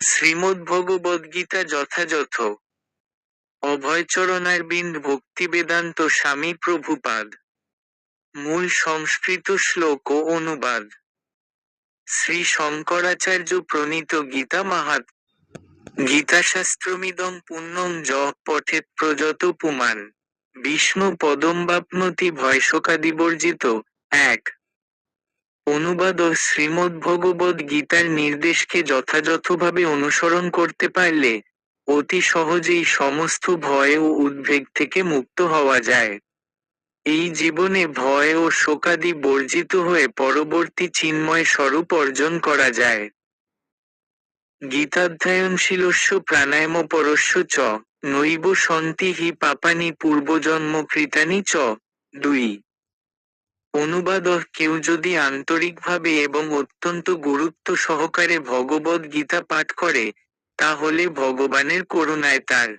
শ্রীমদ্ভগবদ্গীতা যথাযথ। অভয়চরণারবিন্দ ভক্তিবেদান্ত স্বামী প্রভুপাদ। মূল সংস্কৃত শ্লোক ও অনুবাদ। শ্রী শঙ্করাচার্য প্রণীত গীতা মাহাত। গীতাশাস্ত্রমিদং পুণ্যং য পঠেত প্রযত পুমান। বিষ্ণু পদম্বাপনতি ভয়শোকাদিবর্জিত এক অনুবাদ ও শ্রীমদ্ভগবদ গীতার নির্দেশকে যথাযথভাবে অনুসরণ করতে পারলে অতি সহজেই সমস্ত ভয় ও উদ্বেগ থেকে মুক্ত হওয়া যায়। এই জীবনে ভয় ও শোকাদি বর্জিত হয়ে পরবর্তী চিন্ময় স্বরূপ অর্জন করা যায়। গীতাধ্যায়নশীলস্য প্রাণায়ামপরস্য চ, নৈব সন্তি হি পাপানি পূর্বজন্মকৃতানি চ, দুই। অনুবাদ কেউ যদি আন্তরিকভাবে এবং অত্যন্ত গুরুত্ব সহকারে ভগবদ গীতা পাঠ করে, তাহলে ভগবানের করুণায় তার।